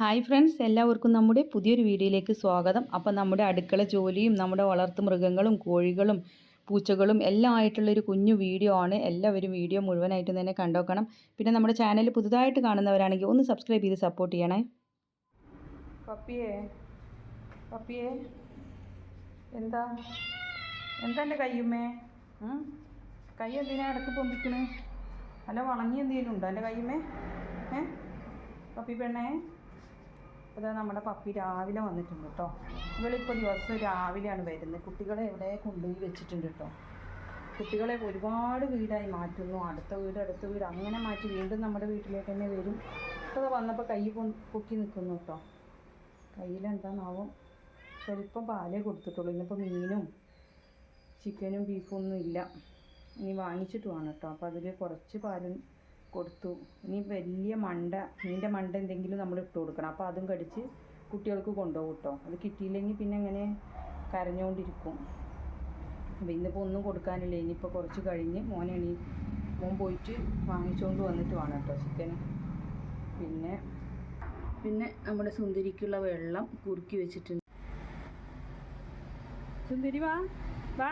Hi friends എല്ലാവർക്കും നമ്മുടെ പുതിയൊരു വീഡിയോയിലേക്ക് സ്വാഗതം. അപ്പം നമ്മുടെ അടുക്കള ജോലിയും നമ്മുടെ വളർത്തു മൃഗങ്ങളും കോഴികളും പൂച്ചകളും എല്ലാം ആയിട്ടുള്ളൊരു കുഞ്ഞു വീഡിയോ ആണ്. എല്ലാവരും വീഡിയോ മുഴുവനായിട്ട് തന്നെ കണ്ടോക്കണം. പിന്നെ നമ്മുടെ ചാനൽ പുതുതായിട്ട് കാണുന്നവരാണെങ്കിൽ ഒന്ന് സബ്സ്ക്രൈബ് ചെയ്ത് സപ്പോർട്ട് ചെയ്യണേ. പപ്പിയേ പപ്പിയേ എന്താ? എന്താ എന്റെ കയ്യുമ്മേ? കൈ എന്തിനാ ഇടയ്ക്ക് പൊമ്പിക്കണേ അല്ല വളങ്ങി എന്തെങ്കിലും ഉണ്ടോ എന്റെ കയ്യുമ്മേ? ഏ? പപ്പി പെണ്ണേ ഇതാ നമ്മുടെ പപ്പി രാവിലെ വന്നിട്ടുണ്ട് കേട്ടോ ഇവളിപ്പോൾ ദിവസം രാവിലെയാണ് വരുന്നത്. കുട്ടികളെ എവിടെ കൊണ്ടുപോയി വെച്ചിട്ടുണ്ട് കേട്ടോ കുട്ടികളെ ഒരുപാട് വീടായി മാറ്റുന്നു. അടുത്ത വീട് അടുത്ത വീട്. അങ്ങനെ മാറ്റി വീണ്ടും നമ്മുടെ വീട്ടിലേക്ക് തന്നെ വരും. ഇപ്പോൾ വന്നപ്പോൾ കൈ പൊക്കി നിൽക്കുന്നു കേട്ടോ കയ്യിലെന്താണാവും ചെറുപ്പം പാലേ കൊടുത്തിട്ടുള്ളൂ. ഇന്നിപ്പോൾ മീനും ചിക്കനും ബീഫും ഒന്നും ഇല്ല. ഇനി വാങ്ങിച്ചിട്ട് വേണം കേട്ടോ അപ്പോൾ അതിൽ കുറച്ച് പാലും കൊടുത്തു. ഇനി വലിയ മണ്ട മീന്റെ മണ്ട എന്തെങ്കിലും നമ്മൾ ഇട്ട് കൊടുക്കണം. അപ്പോൾ അതും കടിച്ച് കുട്ടികൾക്ക് കൊണ്ടുപോകും കേട്ടോ അത് കിട്ടിയില്ലെങ്കിൽ പിന്നെ അങ്ങനെ കരഞ്ഞുകൊണ്ടിരിക്കും അപ്പോൾ ഇന്നിപ്പോൾ ഒന്നും കൊടുക്കാനില്ല. ഇനിയിപ്പോൾ കുറച്ച് കഴിഞ്ഞ് മോനെ എണീ മോൻ പോയിട്ട് വാങ്ങിച്ചുകൊണ്ട് വന്നിട്ട് വേണം കേട്ടോ ചിക്കൻ പിന്നെ പിന്നെ നമ്മുടെ സുന്ദരിക്കുള്ള വെള്ളം കുറുക്കി വെച്ചിട്ടുണ്ട്. സുന്ദരി വാ വാ.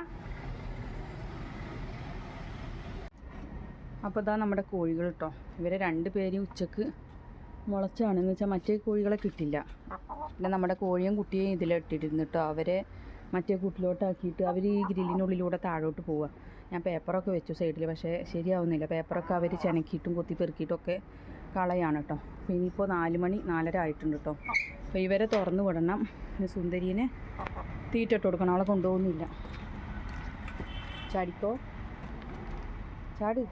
അപ്പോൾ ഇതാ നമ്മുടെ കോഴികൾ കേട്ടോ ഇവരെ രണ്ട് പേരും ഉച്ചയ്ക്ക് മുളച്ചാണ് എന്ന് വെച്ചാൽ മറ്റേ കോഴികളെ കിട്ടില്ല. പിന്നെ നമ്മുടെ കോഴിയും കുട്ടിയും ഇതിലിട്ടിരുന്നു കേട്ടോ അവരെ മറ്റേ കൂട്ടിലോട്ടാക്കിയിട്ട് അവർ ഈ ഗ്രില്ലിനുള്ളിലൂടെ താഴോട്ട് പോവുക ഞാൻ പേപ്പറൊക്കെ വെച്ചു സൈഡിൽ പക്ഷേ ശരിയാവുന്നില്ല. പേപ്പറൊക്കെ അവർ ചെനക്കിയിട്ടും കൊത്തി പെറുക്കിയിട്ടൊക്കെ കളയാണ് കേട്ടോ അപ്പോൾ ഇനിയിപ്പോൾ നാല് മണി നാലര ആയിട്ടുണ്ട് കേട്ടോ അപ്പോൾ ഇവരെ തുറന്നു വിടണം. പിന്നെ സുന്ദരീനെ തീറ്റ ഇട്ട് കൊടുക്കണം. അവളെ കൊണ്ടുപോകുന്നില്ല. ചാടിക്കോ? ചാട്.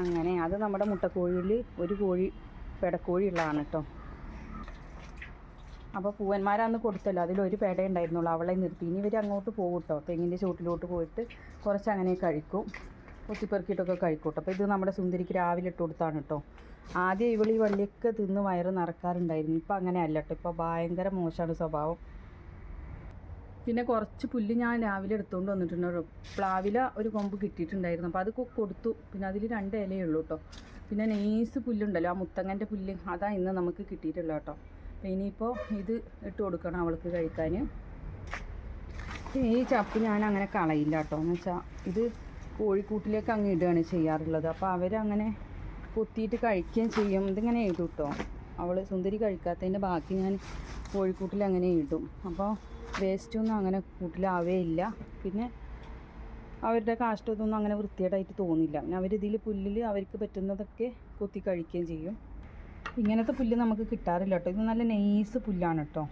അങ്ങനെ അത് നമ്മുടെ മുട്ടക്കോഴിയിൽ ഒരു കോഴി പെടക്കോഴി ഉള്ളതാണ് കേട്ടോ. അപ്പോൾ പൂവന്മാരാന്ന് കൊടുത്തല്ലോ അതിലൊരു പേട ഉണ്ടായിരുന്നുള്ളൂ അവളെ നിർത്തി. ഇനി ഇവർ അങ്ങോട്ട് പോകും കേട്ടോ. തെങ്ങിന്റെ ചുവട്ടിലോട്ട് പോയിട്ട് കുറച്ച് അങ്ങനെ കഴിക്കും കൊത്തിപ്പെറുക്കിയിട്ടൊക്കെ കഴിക്കും കേട്ടോ. അപ്പോൾ ഇത് നമ്മുടെ സുന്ദരിക്ക് രാവിലെ ഇട്ട് കൊടുത്താണ് കേട്ടോ. ആദ്യം ഇവൾ ഈ വള്ളിയൊക്കെ തിന്ന് വയറ് നിറക്കാറുണ്ടായിരുന്നു. ഇപ്പം അങ്ങനെ അല്ല കേട്ടോ. ഇപ്പോൾ ഭയങ്കര മോശമാണ് സ്വഭാവം. പിന്നെ കുറച്ച് പുല്ല് ഞാൻ രാവിലെ എടുത്തുകൊണ്ട് വന്നിട്ടുണ്ട് പ്ലാവില ഒരു കൊമ്പ് കിട്ടിയിട്ടുണ്ടായിരുന്നു. അപ്പോൾ അത് കൊടുത്തു. പിന്നെ അതിൽ രണ്ട് ഇലയേ ഉള്ളൂ കേട്ടോ. പിന്നെ നെയ്സ് പുല്ലുണ്ടല്ലോ ആ മുത്തങ്ങന്റെ പുല്ല്. അതാ ഇന്ന് നമുക്ക് കിട്ടിയിട്ടുള്ളൂ കേട്ടോ. അപ്പോൾ ഇനിയിപ്പോൾ ഇത് ഇട്ട് കൊടുക്കണം അവൾക്ക് കഴിക്കാൻ ഈ ചപ്പ് ഞാൻ അങ്ങനെ കളയില്ല കേട്ടോ. എന്ന് വെച്ചാൽ ഇത് കോഴിക്കൂട്ടിലേക്ക് അങ്ങ് ഇടുകയാണ് ചെയ്യാറുള്ളത്. അപ്പോൾ അവരങ്ങനെ കൊത്തിയിട്ട് കഴിക്കുകയും ചെയ്യും. ഇതിങ്ങനെ ഇടും കേട്ടോ. അവൾ സുന്ദരി കഴിക്കാത്തതിന്റെ ബാക്കി ഞാൻ കോഴിക്കൂട്ടിൽ അങ്ങനെ ഇടും. അപ്പോൾ വേസ്റ്റൊന്നും അങ്ങനെ കൂട്ടിലാവേ ഇല്ല പിന്നെ അവരുടെ കാഷ്ടമൊന്നും അങ്ങനെ വൃത്തികേടായിട്ട് തോന്നില്ല. പിന്നെ അവരിതിൽ പുല്ലിൽ അവർക്ക് പറ്റുന്നതൊക്കെ കൊത്തി കഴിക്കുകയും ചെയ്യും. ഇങ്ങനത്തെ പുല്ല് നമുക്ക് കിട്ടാറില്ല കേട്ടോ. ഇത് നല്ല നെയ്സ് പുല്ലാണ് കേട്ടോ.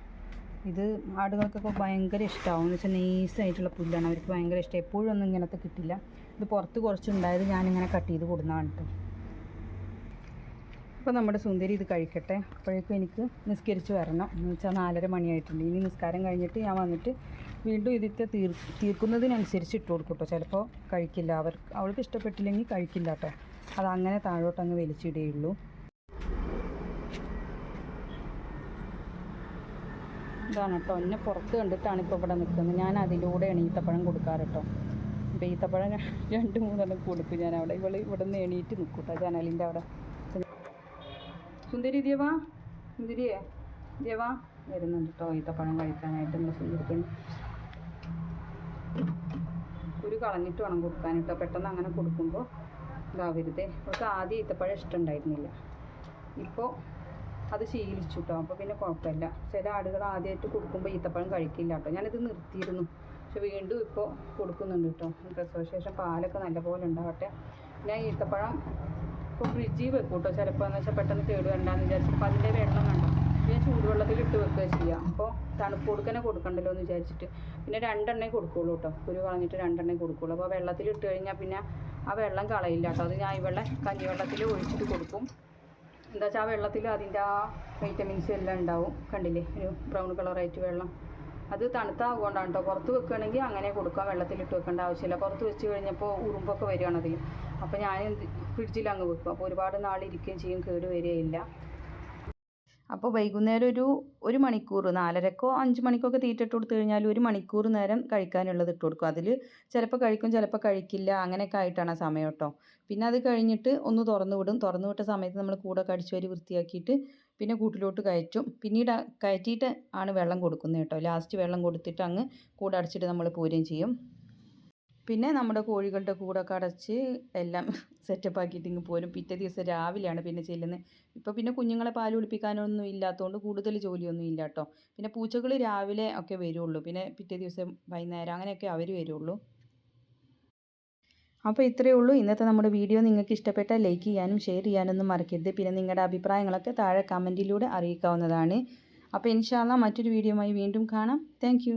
ഇത് ആടുകൾക്കൊക്കെ ഭയങ്കര ഇഷ്ടമാവും എന്ന് വെച്ചാൽ നെയ്സ് ആയിട്ടുള്ള പുല്ലാണ്. അവർക്ക് ഭയങ്കര ഇഷ്ടം. എപ്പോഴും ഒന്നും ഇങ്ങനത്തെ കിട്ടില്ല. ഇത് പുറത്ത് കുറച്ചുണ്ടായത് ഞാനിങ്ങനെ കട്ട് ചെയ്ത് കൊടുക്കുന്നതാണ് കേട്ടോ. അപ്പോൾ നമ്മുടെ സുന്ദരി ഇത് കഴിക്കട്ടെ. അപ്പോഴേക്കും എനിക്ക് നിസ്കരിച്ച് വരണം. എന്ന് വെച്ചാൽ നാലര മണിയായിട്ടുണ്ട്. ഇനി നിസ്കാരം കഴിഞ്ഞിട്ട് ഞാൻ വന്നിട്ട് വീണ്ടും ഇതിത്തെ തീർ തീർക്കുന്നതിനനുസരിച്ച് ഇട്ട് കൊടുക്കട്ടോ കേട്ടോ ചിലപ്പോൾ കഴിക്കില്ല. അവർ അവൾക്ക് ഇഷ്ടപ്പെട്ടില്ലെങ്കിൽ കഴിക്കില്ല കേട്ടോ അത് അങ്ങനെ താഴോട്ട് അങ്ങ് വലിച്ചിടുകയുള്ളൂ ഇതാണ് കേട്ടോ എന്നെ പുറത്ത് കണ്ടിട്ടാണ് ഇപ്പോൾ ഇവിടെ നിൽക്കുന്നത്. ഞാൻ അതിലൂടെയാണ് ഈത്തപ്പഴം കൊടുക്കാറ് കേട്ടോ അപ്പോൾ ഈത്തപ്പഴം രണ്ട് മൂന്നെണ്ണം കൊടുക്കും ഞാൻ അവിടെ ഇവൾ ഇവിടെ നിന്ന് എണീറ്റ് നിൽക്കും കേട്ടോ ജനലിന്റെ അവിടെ. സുന്ദരി ദേവാ സുന്ദരിയെ ദേവാ വരുന്നുണ്ട് കേട്ടോ ഈത്തപ്പഴം കഴിക്കാനായിട്ട് നമ്മുടെ സുന്ദരിക്ക് ഒരു കളഞ്ഞിട്ട് വേണം കൊടുക്കാൻ കേട്ടോ പെട്ടെന്ന് അങ്ങനെ കൊടുക്കുമ്പോൾ ഇതാവരുതേ അവൾക്ക് ആദ്യം ഈത്തപ്പഴം ഇഷ്ടമുണ്ടായിരുന്നില്ല ഇപ്പോൾ അത് ശീലിച്ചു കേട്ടോ അപ്പോൾ പിന്നെ കുഴപ്പമില്ല. ചില ആടുകൾ ആദ്യമായിട്ട് കൊടുക്കുമ്പോൾ ഈത്തപ്പഴം കഴിക്കില്ല കേട്ടോ ഞാനിത് നിർത്തിയിരുന്നു. പക്ഷെ വീണ്ടും ഇപ്പോൾ കൊടുക്കുന്നുണ്ട് കേട്ടോ പ്രസവശേഷം പാലൊക്കെ നല്ലപോലെ ഉണ്ടാവട്ടെ. ഞാൻ ഈത്തപ്പഴം ഇപ്പോൾ ഫ്രിഡ്ജിൽ വെക്കും കേട്ടോ ചിലപ്പോൾ എന്ന് വെച്ചാൽ പെട്ടെന്ന് കേട് വരണ്ടാന്ന് വിചാരിച്ചിട്ട് അപ്പോൾ അതിന്റെ വെള്ളം കണ്ടോ ഞാൻ ചൂടുവെള്ളത്തിൽ ഇട്ട് വെക്കുക ചെയ്യാം. അപ്പോൾ തണുപ്പ് കൊടുക്കനെ കൊടുക്കണ്ടല്ലോ എന്ന് വിചാരിച്ചിട്ട്. പിന്നെ രണ്ടെണ്ണേ കൊടുക്കുള്ളൂ കേട്ടോ കുരു കളഞ്ഞിട്ട് രണ്ടെണ്ണേ കൊടുക്കുള്ളൂ. അപ്പോൾ വെള്ളത്തിൽ ഇട്ട് കഴിഞ്ഞാൽ പിന്നെ ആ വെള്ളം കളയില്ല കേട്ടോ അത് ഞാൻ ഈ വെള്ളം കഞ്ഞിവെള്ളത്തിൽ ഒഴിച്ചിട്ട് കൊടുക്കും. എന്താ വെച്ചാൽ ആ വെള്ളത്തിൽ അതിന്റെ ആ വൈറ്റമിൻസ് എല്ലാം ഉണ്ടാവും. കണ്ടില്ലേ? ഒരു ബ്രൗൺ കളറായിട്ട് വെള്ളം. അത് തണുത്താകൊണ്ടാണ് കേട്ടോ പുറത്ത് വെക്കുകയാണെങ്കിൽ അങ്ങനെ കൊടുക്കാം. വെള്ളത്തിൽ ഇട്ട് വെക്കേണ്ട ആവശ്യമില്ല. പുറത്ത് വെച്ച് കഴിഞ്ഞപ്പോൾ ഉറുമ്പൊക്കെ വരികയാണ് അപ്പോൾ ഞാൻ ഫ്രിഡ്ജിൽ അങ്ങ് വെക്കും. അപ്പോൾ ഒരുപാട് നാൾ ഇരിക്കുകയും ചെയ്യും കേട് വരികയില്ല. അപ്പോൾ വൈകുന്നേരം ഒരു ഒരു മണിക്കൂർ നാലരക്കോ അഞ്ച് മണിക്കൊക്കെ തീറ്റ ഇട്ട് കൊടുത്തു കഴിഞ്ഞാൽ ഒരു മണിക്കൂർ നേരം കഴിക്കാനുള്ളത് ഇട്ട് കൊടുക്കും. അതിൽ ചിലപ്പോൾ കഴിക്കും ചിലപ്പോൾ കഴിക്കില്ല അങ്ങനെയൊക്കെ ആയിട്ടാണ് ആ സമയം കേട്ടോ. പിന്നെ അത് കഴിഞ്ഞിട്ട് ഒന്ന് തുറന്നു വിടും. തുറന്നു വിട്ട സമയത്ത് നമ്മൾ കൂടെ കടിച്ചു വരി വൃത്തിയാക്കിയിട്ട് പിന്നെ കൂട്ടിലോട്ട് കയറ്റും. പിന്നീട് കയറ്റിയിട്ട് ആണ് വെള്ളം കൊടുക്കുന്നത് കേട്ടോ. ലാസ്റ്റ് വെള്ളം കൊടുത്തിട്ട് അങ്ങ് കൂടെ അടച്ചിട്ട് നമ്മൾ പൂരം ചെയ്യും. പിന്നെ നമ്മുടെ കോഴികളുടെ കൂടൊക്കെ അടച്ച് എല്ലാം സെറ്റപ്പ് ആക്കിയിട്ട് ഇങ്ങ് പോരും. പിറ്റേ ദിവസം രാവിലെയാണ് പിന്നെ ചെല്ലുന്നത്. ഇപ്പോൾ പിന്നെ കുഞ്ഞുങ്ങളെ പാൽ കുടിപ്പിക്കാനൊന്നും ഇല്ലാത്തതുകൊണ്ട് കൂടുതൽ ജോലിയൊന്നും ഇല്ല കേട്ടോ. പിന്നെ പൂച്ചകൾ രാവിലെ ഒക്കെ വരുള്ളൂ. പിന്നെ പിറ്റേ ദിവസം വൈകുന്നേരം അങ്ങനെയൊക്കെ അവർ വരുള്ളൂ. അപ്പോൾ ഇത്രയേ ഉള്ളൂ. ഇന്നത്തെ നമ്മുടെ വീഡിയോ നിങ്ങൾക്ക് ഇഷ്ടപ്പെട്ടാൽ ലൈക്ക് ചെയ്യാനും ഷെയർ ചെയ്യാനൊന്നും മറക്കരുത്. പിന്നെ നിങ്ങളുടെ അഭിപ്രായങ്ങളൊക്കെ താഴെ കമന്റിലൂടെ അറിയിക്കാവുന്നതാണ്. അപ്പോൾ ഇൻഷാല്ല മറ്റൊരു വീഡിയോയുമായി വീണ്ടും കാണാം. താങ്ക്